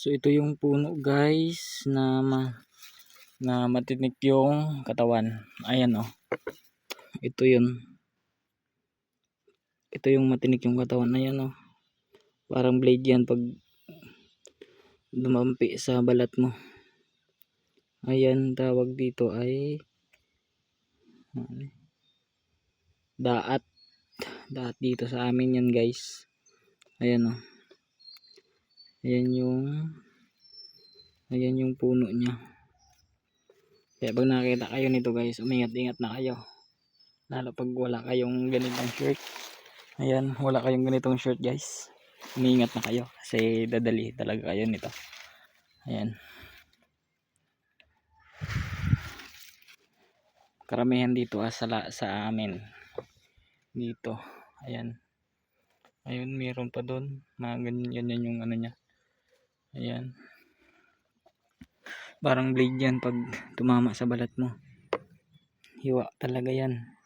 So ito yung puno guys na ma na matinik yung katawan. Ayan oh. Ito yun. Ito yung matinik yung katawan. Ayan oh. Parang blade yan pag dumampi sa balat mo. Ayan tawag dito ay ano daat. Daat dito sa amin yan guys. Ayan oh. Ayan yung ayan yung puno niya. Kaya pag nakita kayo nito guys, umingat-ingat na kayo. Lalo pag wala kayong ganitong shirt. Ayan, wala kayong ganitong shirt guys. Umingat na kayo kasi dadali talaga kayo nito. Ayan. Karamihan dito ah, sa, amin. Dito. Ayan. Ayun, meron pa doon. Mga ganyan, ganyan yung ano niya. Ayan. Parang blade yan pag tumama sa balat mo. Hiwa talaga yan.